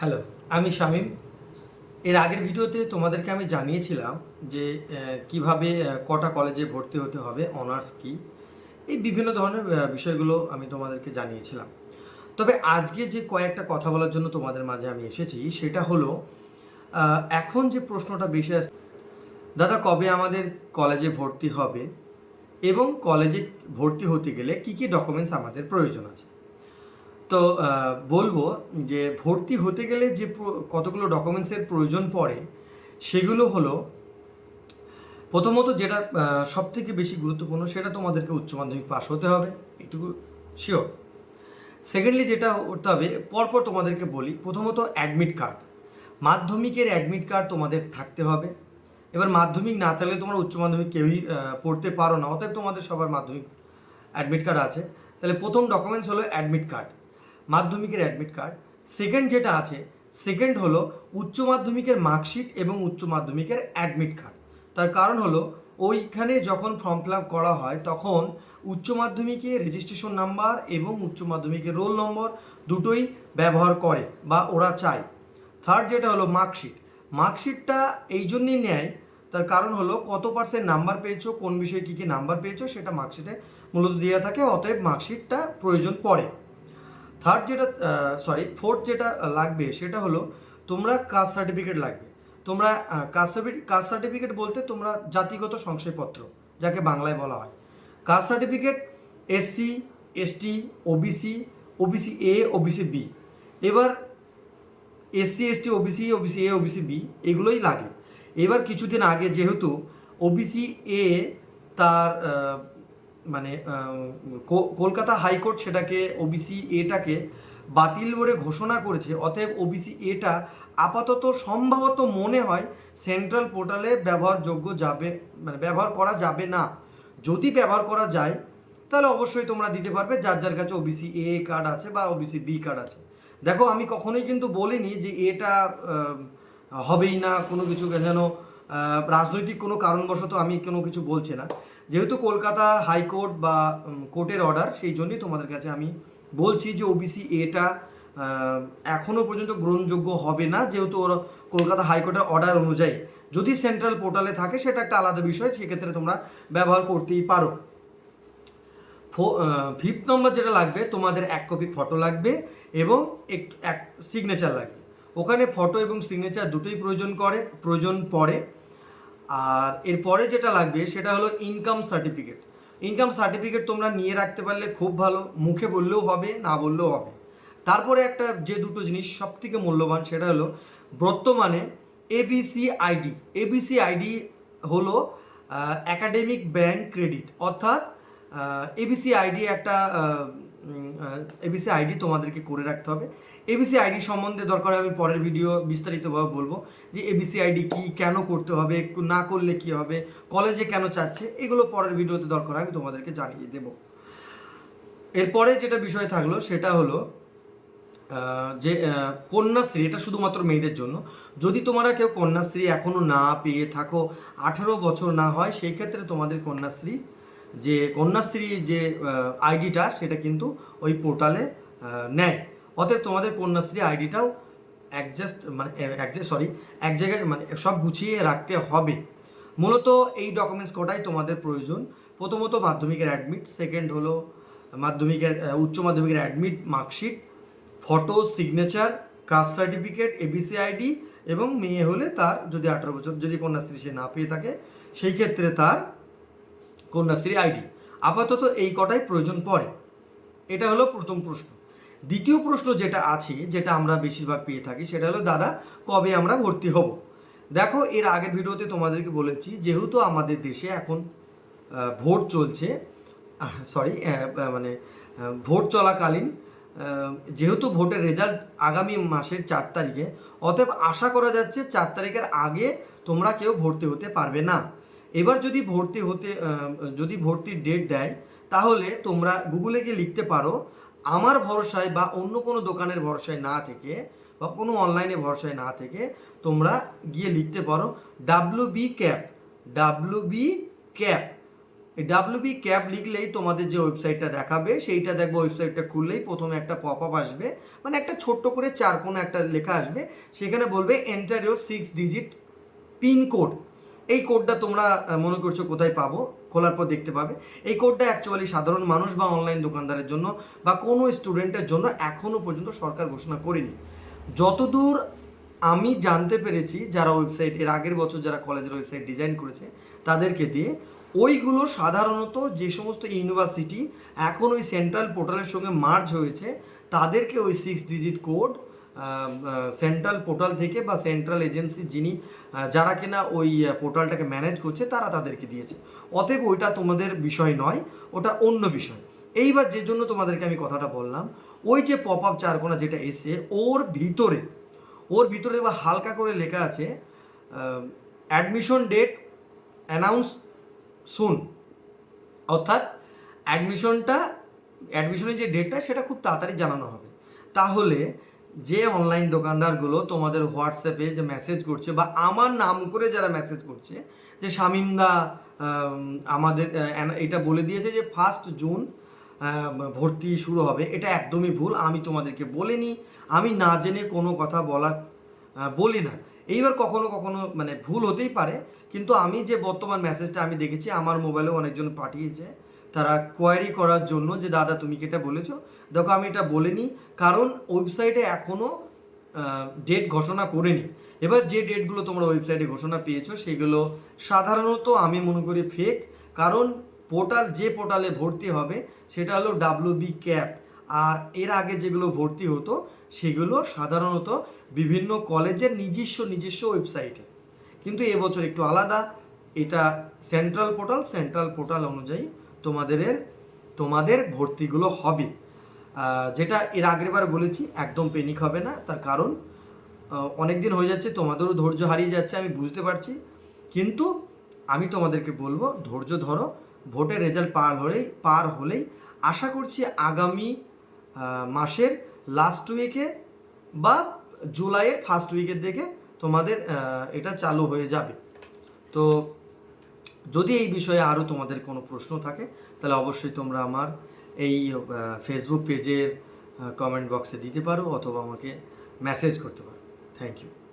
Hello আমি শামীম। এর আগের ভিডিওতে তোমাদেরকে আমি জানিয়েছিলাম যে কীভাবে কটা কলেজে ভর্তি হতে হবে, অনার্স কি? এই বিভিন্ন ধরনের বিষয়গুলো আমি তোমাদেরকে জানিয়েছিলাম। তবে আজকে যে কয়েকটা কথা বলার জন্য তোমাদের মাঝে আমি এসেছি, সেটা হলো এখন যে প্রশ্নটা বেশি আসছে দাদা, কবে আমাদের কলেজে ভর্তি হবে? এবং কলেজে ভর্তি হতে গেলে কি কি ডকুমেন্টস আমাদের প্রয়োজন আছে? তো বলব যে ভর্তি হতে গেলে যে কতগুলো ডকুমেন্টসের প্রয়োজন পড়ে, সেগুলো হলো, প্রথমত যেটা সব থেকে বেশি গুরুত্বপূর্ণ সেটা তোমাদেরকে উচ্চ মাধ্যমিক পাস হতে হবে, এটুকু শিওর সেকেন্ডলি যেটা করতে হবে, পরপর তোমাদেরকে বলি, প্রথমত অ্যাডমিট কার্ড মাধ্যমিকের অ্যাডমিট কার্ড তোমাদের থাকতে হবে, এবার মাধ্যমিক না থাকলে তোমরা উচ্চ মাধ্যমিক কেউই পড়তে পারো না, অতএব তোমাদের সবার মাধ্যমিক অ্যাডমিট কার্ড আছে, তাহলে প্রথম ডকুমেন্টস হলো অ্যাডমিট কার্ড মাধ্যমিকের অ্যাডমিট কার্ড সেকেন্ড যেটা আছে সেকেন্ড হলো উচ্চ মাধ্যমিকের মার্কশিট এবং উচ্চ মাধ্যমিকের অ্যাডমিট কার্ড তার কারণ হলো, ওইখানে যখন ফর্ম ফিল করা হয়, তখন উচ্চ মাধ্যমিকে রেজিস্ট্রেশন নাম্বার এবং উচ্চ মাধ্যমিকের রোল নম্বর দুটোই ব্যবহার করে বা ওরা চায়। থার্ড যেটা হলো মার্কশিট মার্কশিটটা এই জন্যই নেয়, তার কারণ হলো কত পার্সেন্ট নাম্বার পেয়েছ, কোন বিষয়ে কী কী নাম্বার পেয়েছ, সেটা মার্কশিটে মূলত দেওয়া থাকে, অতএব মার্কশিটটা প্রয়োজন পড়ে। থার্ড যেটা সরি ফোর্থ যেটা লাগবে সেটা হলো তোমরা কাস্ট সার্টিফিকেট লাগবে। তোমরা কাস্ট কাস্ট সার্টিফিকেট বলতে তোমরা জাতিগত সংশয়পত্র, যাকে বাংলায় বলা হয়। Caste certificate SC ST OBC OBC A OBC B এবার SC ST OBC OBC A OBC B এগুলোই লাগে এবার কিছুদিন আগে যেহেতু ওবিসি এ তার মানে কলকাতা হাইকোর্ট সেটাকে ওবিসি এটাকে বাতিল করে ঘোষণা করেছে। অতএব ওবিসি এটা আপাতত সম্ভবত মনে হয় সেন্ট্রাল পোর্টালে ব্যবহারযোগ্য যাবে মানে ব্যবহার করা যাবে না। যদি ব্যবহার করা যায়, তাহলে অবশ্যই তোমরা দিতে পারবে যার যার কাছে ওবিসি এ কার্ড আছে বা ওবিসি বি কার্ড আছে। দেখো, আমি কখনোই কিন্তু বলিনি যে এটা হবেই না, কোনো কিছু যেন রাজনৈতিক কোনো কারণবশত আমি কোনো কিছু বলছি না। যেহেতু কলকাতা হাইকোর্ট বা কোর্টের অর্ডার সেই জন্যই তোমাদের কাছে আমি বলছি যে ওবিসি এটা এখনও পর্যন্ত গ্রহণযোগ্য হবে না, যেহেতু ওরা কলকাতা হাইকোর্টের অর্ডার অনুযায়ী। যদি সেন্ট্রাল পোর্টালে থাকে, সেটা একটা আলাদা বিষয়, সেক্ষেত্রে তোমরা ব্যবহার করতেই পারো। ফিফথ নম্বর যেটা লাগবে, তোমাদের এক কপি ফটো লাগবে এবং একটু এক সিগনেচার লাগবে। ওখানে ফটো এবং সিগনেচার দুটোই প্রয়োজন করে, প্রয়োজন পড়ে। আর এরপরে যেটা লাগবে সেটা হলো ইনকাম সার্টিফিকেট ইনকাম সার্টিফিকেট তোমরা নিয়ে রাখতে পারলে খুব ভালো, মুখে বললেও হবে, না বললেও হবে। তারপরে একটা যে দুটো জিনিস সব থেকে মূল্যবান সেটা হলো বর্তমানে এবিসি আইডি এবিসি আইডি হলো একাডেমিক ব্যাংক ক্রেডিট অর্থাৎ এবিসি আইডি একটা এবিসি আইডি তোমাদেরকে করে রাখতে হবে। এবিসি আইডি সম্বন্ধে দরকার আমি পরের ভিডিও বিস্তারিতভাবে বলব যে এবিসি আইডি কি, কেন করতে হবে না করলে কি হবে কলেজে কেন চাচ্ছে, এগুলো পরের ভিডিওতে দরকার আমি তোমাদেরকে জানিয়ে দেবো। এরপরে যেটা বিষয় থাকল, সেটা হলো যে কন্যাশ্রী, এটা শুধুমাত্র মেয়েদের জন্য। যদি তোমরা কেউ কন্যাশ্রী এখনও না পেয়ে থাকো, আঠারো বছর না হয়, সেই ক্ষেত্রে তোমাদের কন্যাশ্রী, যে কন্যাশ্রী যে আইডিটা সেটা কিন্তু ওই পোর্টালে নেয়। অতএব তোমাদের কন্যাশ্রী আইডিটাও অ্যাডজাস্ট মানে অ্যাডজাস্ট সরি এক জায়গায় মানে সব গুছিয়ে রাখতে হবে। মূলত এই ডকুমেন্টস কটাই তোমাদের প্রয়োজন। প্রথমত মাধ্যমিকের অ্যাডমিট সেকেন্ড হলো মাধ্যমিকের উচ্চ মাধ্যমিকের admit marksheet photo signature caste certificate ABC ID এবং মেয়ে হলে তার যদি আঠারো বছর, যদি কন্যাশ্রী সে না পেয়ে থাকে, সেই ক্ষেত্রে তার কন্যাশ্রী আইডি আপাতত এই কটাই প্রয়োজন পড়ে এটা হলো প্রথম প্রশ্ন। দ্বিতীয় প্রশ্ন যেটা আছে, যেটা আমরা বেশিরভাগ পেয়ে থাকি, সেটা হলো, দাদা, কবে আমরা ভর্তি হব? দেখো, এর আগের ভিডিওতে তোমাদেরকে বলেছি, যেহেতু আমাদের দেশে এখন ভোট চলছে সরি মানে ভোট চলাকালীন যেহেতু ভোটের রেজাল্ট আগামী মাসের চার তারিখে, অতএব আশা করা যাচ্ছে চার তারিখের আগে তোমরা কেউ ভর্তি হতে পারবে না। এবার যদি ভর্তি হতে যদি ভর্তির ডেট দেয়, তাহলে তোমরা গুগলে গিয়ে লিখতে পারো আমার ভরসায় বা অন্য কোনো দোকানের ভরসায় না থেকে বা কোনো অনলাইনে ভরসায় না থেকে তোমরা গিয়ে লিখতে পারো W B CAP W B CAP এই বি ক্যাপ লিখলেই তোমাদের যে ওয়েবসাইটটা দেখাবে, সেইটা দেখব ওয়েবসাইটটা খুললেই প্রথমে একটা পপ আপ আসবে। মানে একটা ছোট্ট করে চার কোনো একটা লেখা আসবে, সেখানে বলবে enter your six digit pin code এই কোডটা তোমরা মনে করছ কোথায় পাবো? খোলার পর দেখতে পাবে। এই কোডটা অ্যাকচুয়ালি সাধারণ মানুষ বা অনলাইন দোকানদারের জন্য বা কোনো স্টুডেন্টের জন্য এখনও পর্যন্ত সরকার ঘোষণা করেনি। যতদূর আমি জানতে পেরেছি, যারা ওয়েবসাইট এর আগের বছর যারা কলেজের ওয়েবসাইট ডিজাইন করেছে, তাদেরকে দিয়ে ওইগুলো সাধারণত যে সমস্ত ইউনিভার্সিটি এখন ওই সেন্ট্রাল পোর্টালের সঙ্গে মার্জ হয়েছে, তাদেরকে ওই six digit code central portal থেকে বা সেন্ট্রাল এজেন্সি যিনি যারা কিনা ওই পোর্টালটাকে ম্যানেজ করছে, তারা তাদেরকে দিয়েছে। অতএব ওইটা তোমাদের বিষয় নয়, ওটা অন্য বিষয়। এইবার যে জন্য তোমাদেরকে আমি কথাটা বললাম, ওই যে পপ আপ চারকোনা যেটা এসে ওর ভিতরে ওর ভিতরে বা হালকা করে লেখা আছে অ্যাডমিশন ডেট অ্যানাউন্স সুন অর্থাৎ অ্যাডমিশনটা অ্যাডমিশনের যে ডেটটা সেটা খুব তাড়াতাড়ি জানানো হবে। তাহলে যে অনলাইন দোকানদারগুলো তোমাদের হোয়াটসঅ্যাপে যে মেসেজ করছে বা আমার নাম করে যারা মেসেজ করছে, যে শামিমদা আমাদের এটা বলে দিয়েছে যে ফার্স্ট জুন ভর্তি শুরু হবে। এটা একদমই ভুল, আমি তোমাদেরকে বলিনি। আমি না জেনে কোনো কথা বলার বলি না। এইবার কখনো কখনো মানে ভুল হতেই পারে, কিন্তু আমি যে বর্তমান মেসেজটা আমি দেখেছি, আমার মোবাইলেও অনেকজন পাঠিয়েছে। তারা কোয়ারি করার জন্য যে, দাদা, তুমি কি এটা বলেছ? দেখো, আমি এটা বলিনি, কারণ ওয়েবসাইটে এখনও ডেট ঘোষণা করেনি। এবার যে ডেটগুলো তোমরা ওয়েবসাইটে ঘোষণা পেয়েছ, সেগুলো সাধারণত আমি মনে করি ফেক কারণ পোর্টাল যে পোর্টালে ভর্তি হবে, সেটা হলো ডাব্লিউ বি ক্যাপ আর এর আগে যেগুলো ভর্তি হতো, সেগুলো সাধারণত বিভিন্ন কলেজের নিজস্ব নিজস্ব ওয়েবসাইটে কিন্তু এবছর একটু আলাদা, এটা সেন্ট্রাল পোর্টাল সেন্ট্রাল পোর্টাল অনুযায়ী তোমাদের তোমাদের ভর্তিগুলো হবে। যেটা এর আগের বার বলেছি, একদম পেনিক হবে না। তার কারণ অনেক দিন হয়ে যাচ্ছে, তোমাদেরও ধৈর্য হারিয়ে যাচ্ছে, আমি বুঝতে পারছি। কিন্তু আমি তোমাদেরকে বলব, ধৈর্য ধরো, ভোটের রেজাল্ট পার হলেই পার হলেই আশা করছি আগামী মাসের লাস্ট উইকে বা জুলাইয়ের ফার্স্ট উইকের দিকে তোমাদের এটা চালু হয়ে যাবে। তো যদি এই বিষয়ে আরও তোমাদের কোনো প্রশ্ন থাকে, তাহলে অবশ্যই তোমরা আমার এই ফেসবুক পেজের কমেন্ট বক্সে দিতে পারো অথবা আমাকে মেসেজ করতে পারো। Thank you